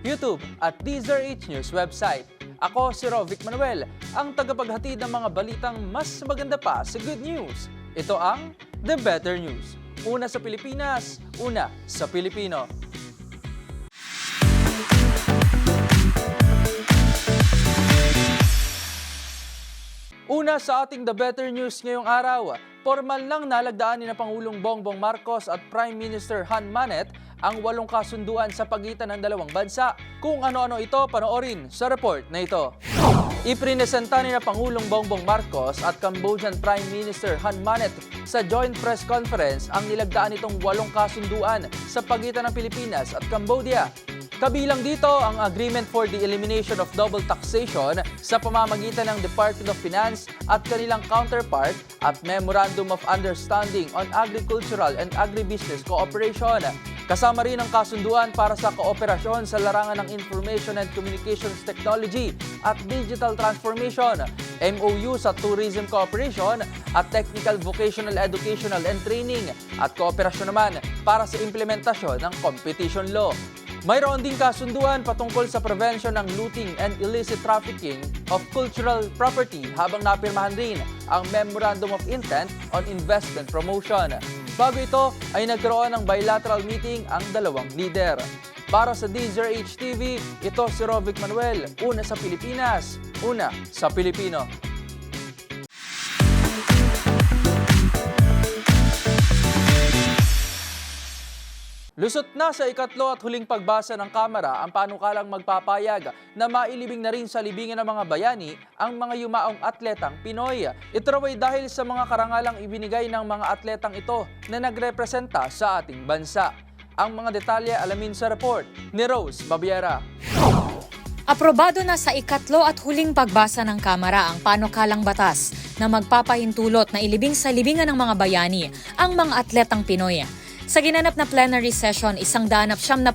YouTube at DZRH News website. Ako si Rovic Manuel, ang tagapaghatid ng mga balitang mas maganda pa sa good news. Ito ang The Better News. Una sa Pilipinas, una sa Pilipino. Una sa ating The Better News ngayong araw, formal lang nalagdaan ni na Pangulong Bongbong Marcos at Prime Minister Han Manet ang walong kasunduan sa pagitan ng dalawang bansa. Kung ano-ano ito, panoorin sa report na ito. Iprinesenta ni na Pangulong Bongbong Marcos at Cambodian Prime Minister Han Manet sa joint press conference ang nilagdaan itong walong kasunduan sa pagitan ng Pilipinas at Cambodia. Kabilang dito ang Agreement for the Elimination of Double Taxation sa pamamagitan ng Department of Finance at kanilang counterpart at Memorandum of Understanding on Agricultural and Agribusiness Cooperation. Kasama rin ang kasunduan para sa kooperasyon sa larangan ng Information and Communications Technology at Digital Transformation, MOU sa Tourism Cooperation at Technical Vocational Educational and Training at kooperasyon naman para sa implementasyon ng competition law. Mayroon ding kasunduan patungkol sa prevention ng looting and illicit trafficking of cultural property habang napirmahan rin ang Memorandum of Intent on Investment Promotion. Bago ito ay nagkaroon ng bilateral meeting ang dalawang leader. Para sa DZRH TV, ito si Rovic Manuel, una sa Pilipinas, una sa Pilipino. Lusot na sa ikatlo at huling pagbasa ng Kamara ang panukalang magpapayag na mailibing na rin sa libingan ng mga bayani ang mga yumaong atletang Pinoy. Ito raw dahil sa mga karangalang ibinigay ng mga atletang ito na nagrepresenta sa ating bansa. Ang mga detalye alamin sa report ni Rose Babiera. Aprobado na sa ikatlo at huling pagbasa ng Kamara ang panukalang batas na magpapahintulot na ilibing sa libingan ng mga bayani ang mga atletang Pinoy. Sa ginanap na plenary session, isang daanap siyam na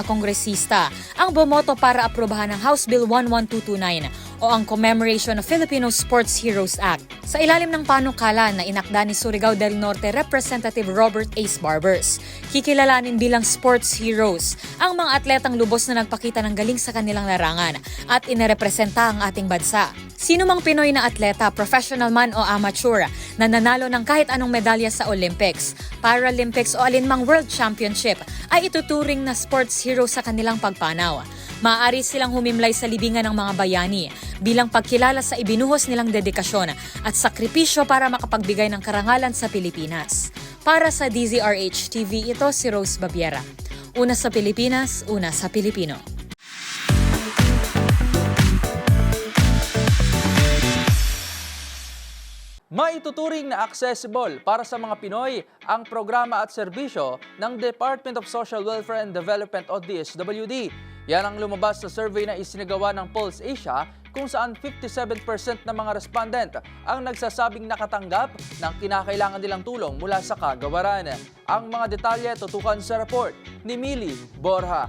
kongresista ang bumoto para aprobahan ng House Bill 11229 o ang Commemoration of Filipino Sports Heroes Act. Sa ilalim ng panukala na inakda ni Surigao del Norte Representative Robert Ace Barbers, kikilalanin bilang sports heroes ang mga atletang lubos na nagpakita ng galing sa kanilang larangan at inarepresenta ang ating bansa. Sino mang Pinoy na atleta, professional man o amateur, na nanalo ng kahit anong medalya sa Olympics, Paralympics o alinmang World Championship ay ituturing na sports hero sa kanilang pagpanaw. Maaari silang humimlay sa libingan ng mga bayani bilang pagkilala sa ibinuhos nilang dedikasyon at sakripisyo para makapagbigay ng karangalan sa Pilipinas. Para sa DZRH TV, ito si Rose Babiera. Una sa Pilipinas, una sa Pilipino. Maituturing na accessible para sa mga Pinoy ang programa at serbisyo ng Department of Social Welfare and Development o DSWD. Yan ang lumabas sa survey na isinagawa ng Pulse Asia kung saan 57% ng mga respondent ang nagsasabing nakatanggap ng kinakailangan nilang tulong mula sa kagawaran. Ang mga detalye tutukan sa report ni Mili Borja.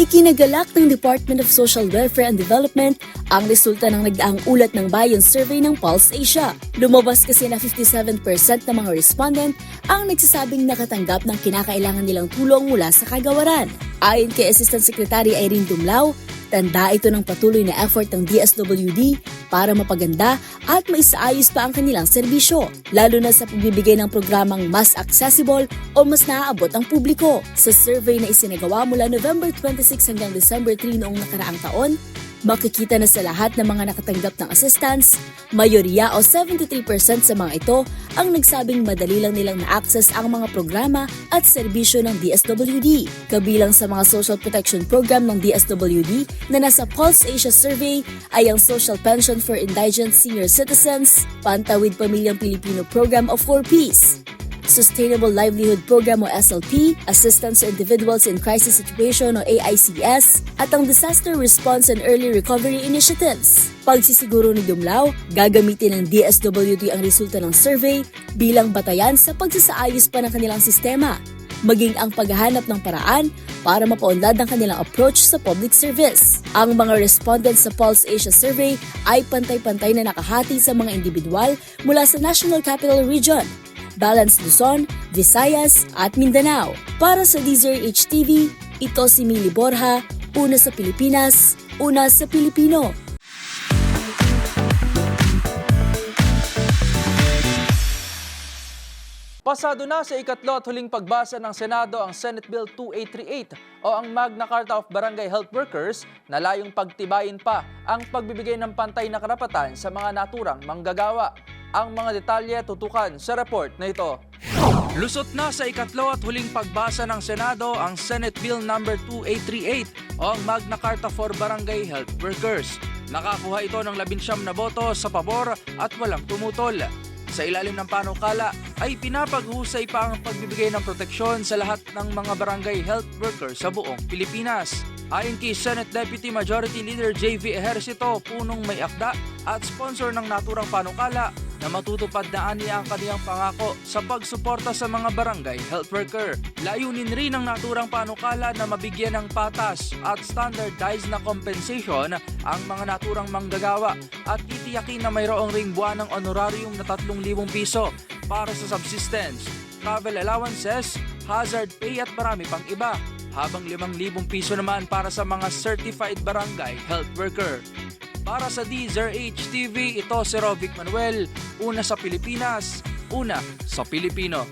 Ikinagalak ng Department of Social Welfare and Development ang resulta ng nagdaang ulat ng Bayan Survey ng Pulse Asia. Lumabas kasi na 57% ng mga respondent ang nagsasabing nakatanggap ng kinakailangan nilang tulong mula sa kagawaran. Ayon kay Assistant Secretary Irene Dumlao, tanda ito ng patuloy na effort ng DSWD para mapaganda at maisaayos pa ang kanilang serbisyo, lalo na sa pagbibigay ng programang mas accessible o mas naaabot ang publiko. Sa survey na isinagawa mula November 26 hanggang December 3 noong nakaraang taon, Makikita na sa lahat ng mga nakatanggap ng assistance, mayoriya o 73% sa mga ito ang nagsabing madali lang nilang na-access ang mga programa at serbisyo ng DSWD. Kabilang sa mga social protection program ng DSWD na nasa Pulse Asia Survey ay ang Social Pension for Indigent Senior Citizens, Pantawid Pamilyang Pilipino Program of 4Ps, Sustainable Livelihood Program o SLP, Assistance to Individuals in Crisis Situation o AICS, at ang Disaster Response and Early Recovery Initiatives. Pagsisiguro ni Dumlao, gagamitin ng DSWD ang resulta ng survey bilang batayan sa pagsasaayos pa ng kanilang sistema, maging ang paghahanap ng paraan para mapaunlad ang kanilang approach sa public service. Ang mga respondents sa Pulse Asia Survey ay pantay-pantay na nakahati sa mga individual mula sa National Capital Region, Balance Luzon, Visayas at Mindanao. Para sa DZRH TV, ito si Mili Borja, una sa Pilipinas, una sa Pilipino. Pasado na sa ikatlo at huling pagbasa ng Senado ang Senate Bill 2838 o ang Magna Carta of Barangay Health Workers na layong pagtibayin pa ang pagbibigay ng pantay na karapatan sa mga naturang manggagawa. Ang mga detalye tutukan sa report na ito. Lusot na sa ikatlo at huling pagbasa ng Senado ang Senate Bill No. 2838 o ang Magna Carta for Barangay Health Workers. Nakakuha ito ng labinsyam na boto sa pabor at walang tumutol. Sa ilalim ng panukala ay pinapaghusay pa ang pagbibigay ng proteksyon sa lahat ng mga barangay health workers sa buong Pilipinas. Ayon kay Senate Deputy Majority Leader JV Ejercito, punong may akda at sponsor ng naturang panukala na matutupad na niya ang kaniyang pangako sa pagsuporta sa mga barangay health worker. Layunin rin ng naturang panukala na mabigyan ng patas at standardized na compensation ang mga naturang manggagawa at titiyakin na mayroong ring buwan ng honorarium na 3,000 piso para sa subsistence, travel allowances, hazard pay at marami pang iba habang 5,000 piso naman para sa mga certified barangay health worker. Para sa Deezer HTV, ito si Rovic Manuel, una sa Pilipinas, una sa Pilipino.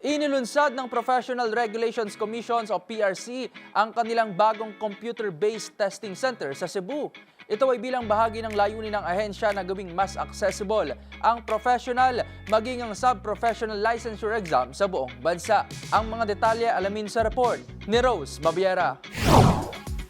Inilunsad ng Professional Regulations Commissions o PRC ang kanilang bagong computer-based testing center sa Cebu. Ito ay bilang bahagi ng layunin ng ahensya na gawing mas accessible ang professional maging ang sub-professional licensure exam sa buong bansa. Ang mga detalye alamin sa report ni Rose Mabiera.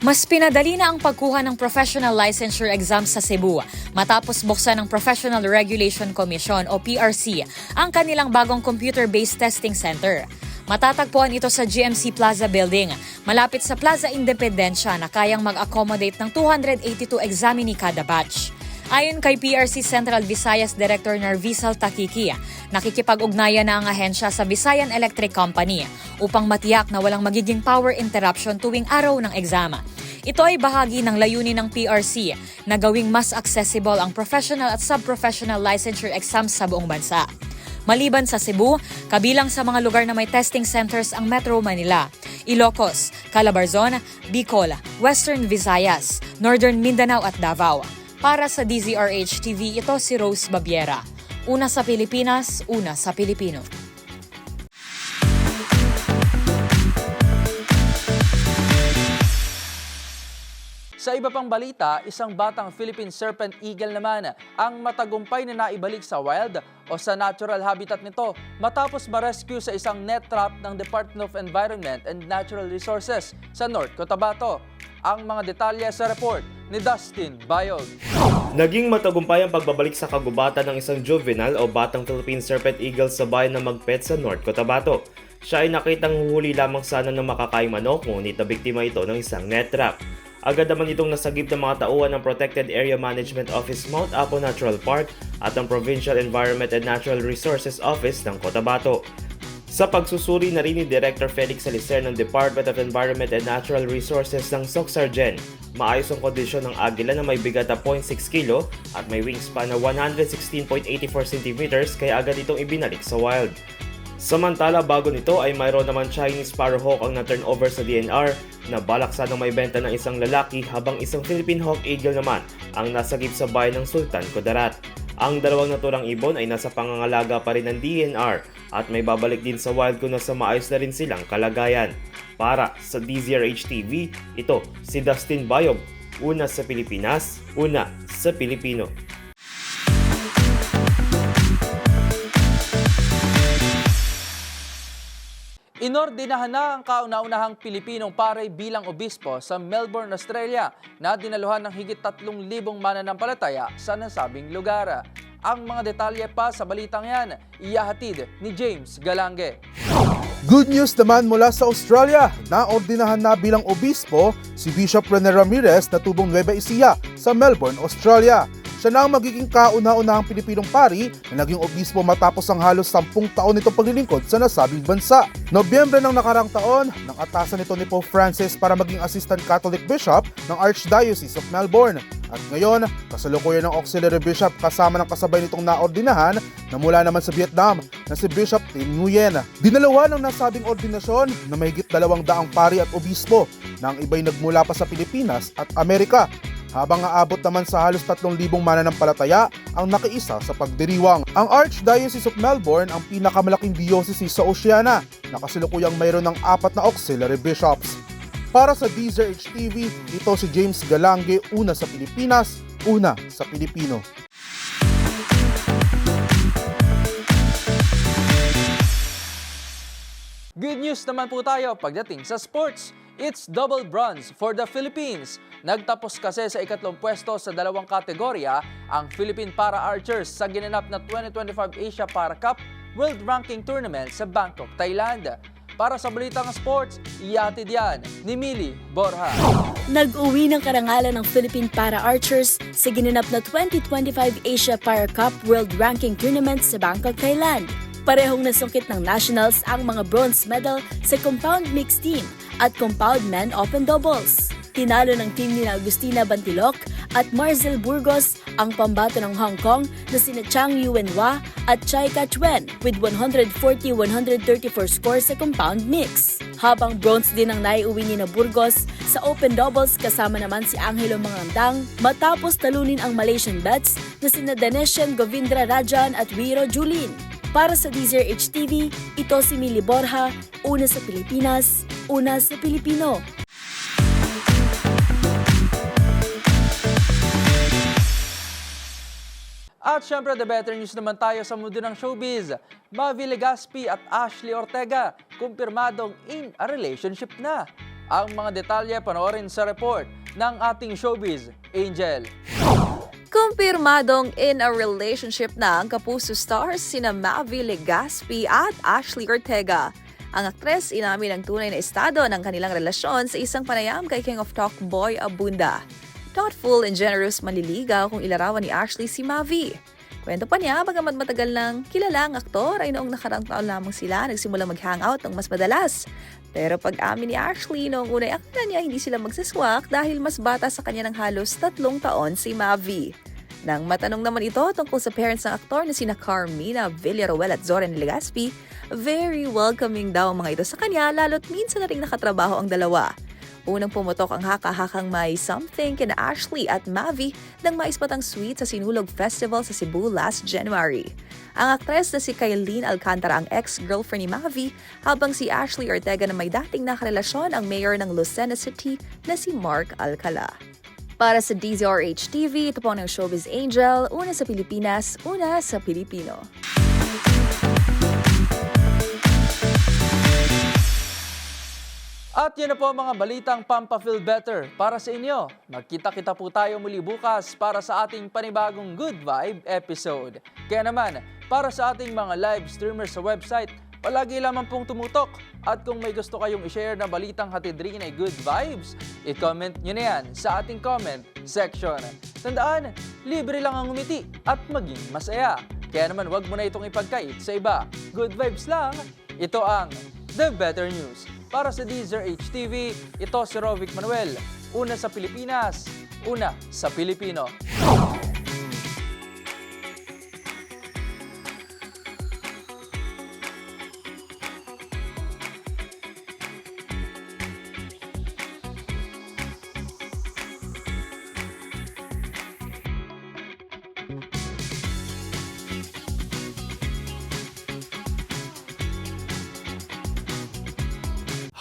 Mas pinadali na ang pagkuha ng professional licensure exam sa Cebu matapos buksan ng Professional Regulation Commission o PRC ang kanilang bagong computer-based testing center. Matatagpuan ito sa GMC Plaza Building, malapit sa Plaza Independencia na kayang mag-accommodate ng 282 examinee kada batch. Ayon kay PRC Central Visayas Director Narvisal Takiki, nakikipag-ugnayan na ang ahensya sa Visayan Electric Company upang matiyak na walang magiging power interruption tuwing araw ng exam. Ito ay bahagi ng layunin ng PRC na gawing mas accessible ang professional at sub-professional licensure exams sa buong bansa. Maliban sa Cebu, kabilang sa mga lugar na may testing centers ang Metro Manila, Ilocos, Calabarzon, Bicol, Western Visayas, Northern Mindanao at Davao. Para sa DZRH TV, ito si Rose Babiera. Una sa Pilipinas, una sa Pilipino. Sa iba pang balita, isang batang Philippine Serpent Eagle naman ang matagumpay na naibalik sa wild o sa natural habitat nito matapos ma-rescue sa isang net trap ng Department of Environment and Natural Resources sa North Cotabato. Ang mga detalye sa report ni Dustin Bayog. Naging matagumpay ang pagbabalik sa kagubatan ng isang juvenile o batang Philippine Serpent Eagle sa bayan ng Magpet sa North Cotabato. Siya ay nakitang huhuli lamang sana ng makakaing manok ngunit nabiktima ito ng isang net trap. Agad naman itong nasagip ng mga tauhan ng Protected Area Management Office Mount Apo Natural Park at ng Provincial Environment and Natural Resources Office ng Cotabato. Sa pagsusuri na rin ni Director Felix Salicer ng Department of Environment and Natural Resources ng Socsargen, maayos ang kondisyon ng agila na may bigat na 0.6 kilo at may wingspan na 116.84 cm kaya agad itong ibinalik sa wild. Samantala bago nito ay mayroon naman Chinese Sparrowhawk ang na-turn over sa DNR na balak sanang may benta ng isang lalaki habang isang Philippine Hawk Eagle naman ang nasagip sa bayan ng Sultan Kudarat. Ang dalawang naturang ibon ay nasa pangangalaga pa rin ng DNR at may babalik din sa wild kung nasa maayos na rin silang kalagayan. Para sa DZRH TV, ito si Dustin Bayog, una sa Pilipinas, una sa Pilipino. Inordinahan na ang kauna-unahang Pilipinong pare bilang obispo sa Melbourne, Australia na dinaluhan ng higit 3,000 mananampalataya sa nasabing lugar. Ang mga detalye pa sa balitang yan, iyahatid ni James Galange. Good news naman mula sa Australia. Naordinahan na bilang obispo si Bishop Rene Ramirez na tubong Nueva Ecija sa Melbourne, Australia. Siya na ang magiging kauna-unahang Pilipinong pari na naging obispo matapos ang halos 10 taon nitong paglilingkod sa nasabing bansa. Nobyembre ng nakarang taon, nang atasan nito ni Pope Francis para maging Assistant Catholic Bishop ng Archdiocese of Melbourne. At ngayon, kasalukuyan ng Auxiliary Bishop kasama ng kasabay nitong naordinahan na mula naman sa Vietnam na si Bishop Tim Nguyen. Dinalawa ng nasabing ordinasyon na mahigit dalawang daang pari at obispo na ang iba'y nagmula pa sa Pilipinas at Amerika habang aabot naman sa halos 3,000 mananampalataya ang nakiisa sa pagdiriwang. Ang Archdiocese of Melbourne ang pinakamalaking diocese sa Oceania na kasalukuyang mayroon ng apat na auxiliary bishops. Para sa DZRH TV, ito si James Galange, una sa Pilipinas, una sa Pilipino. Good news naman po tayo pagdating sa sports. It's double bronze for the Philippines. Nagtapos kasi sa ikatlong pwesto sa dalawang kategorya ang Philippine Para Archers sa ginanap na 2025 Asia Para Cup World Ranking Tournament sa Bangkok, Thailand. Para sa balitang sports, iatid yan ni Mili Borja. Nag-uwi ng karangalan ng Philippine Para Archers sa ginanap na 2025 Asia Para Cup World Ranking Tournament sa Bangkok, Thailand. Parehong nasungkit ng nationals ang mga bronze medal sa compound mixed team at compound men open doubles. Tinalo ng team ni Agustina Bantilok at Marcel Burgos ang pambato ng Hong Kong na sina Chang Yuenhua at Chai Ka-chuen with 140-134 score sa compound mix. Habang bronze din ang naiuwi ni na Burgos sa open doubles kasama naman si Angelo Mangandang matapos talunin ang Malaysian bets na sina Daneshan Govindra Rajan at Wiro Julin. Para sa DZRH TV, ito si Mili Borja, una sa Pilipinas, una sa Pilipino. At syempre, the better news naman tayo sa mundo ng showbiz. Mavi Legaspi at Ashley Ortega, kumpirmadong in a relationship na. Ang mga detalye panoorin sa report ng ating showbiz, Angel. Kumpirmadong in a relationship na ang kapuso stars sina Mavi Legaspi at Ashley Ortega. Ang aktres inamin ang tunay na estado ng kanilang relasyon sa isang panayam kay King of Talk Boy Abunda. Thoughtful and generous manliligaw kung ilarawan ni Ashley si Mavi. Kwento pa niya, bagamat matagal nang kilala ang aktor ay noong nakarang taon lamang sila nagsimula mag-hangout ng mas madalas. Pero pag amin ni Ashley noong una akala niya hindi sila magsaswak dahil mas bata sa kanya ng halos tatlong taon si Mavi. Nang matanong naman ito tungkol sa parents ng aktor na sina Carmina Villaruel at Zoren Legaspi, very welcoming daw ang mga ito sa kanya lalo't minsan na rin nakatrabaho ang dalawa. Unang pumutok ang haka-hakang may something kina Ashley at Mavi nang maispatang sweet sa Sinulog Festival sa Cebu last January. Ang aktres na si Kylene Alcantara ang ex-girlfriend ni Mavi habang si Ashley Ortega na may dating nakarelasyon ang mayor ng Lucena City na si Mark Alcala. Para sa DZRH TV, ito po ang Showbiz Angel, una sa Pilipinas, una sa Pilipino. At yun na po ang mga balitang Pampa Feel Better para sa inyo. Magkita-kita po tayo muli bukas para sa ating panibagong Good Vibe episode. Kaya naman, para sa ating mga live streamers sa website, palagi lamang pong tumutok. At kung may gusto kayong i-share na balitang hatid rin ay Good Vibes, i-comment nyo na yan sa ating comment section. Tandaan, libre lang ang umiti at maging masaya. Kaya naman wag mo na itong ipagkait sa iba. Good vibes lang. Ito ang The Better News. Para sa Deezer HTV, ito si Rovic Manuel. Una sa Pilipinas, una sa Pilipino.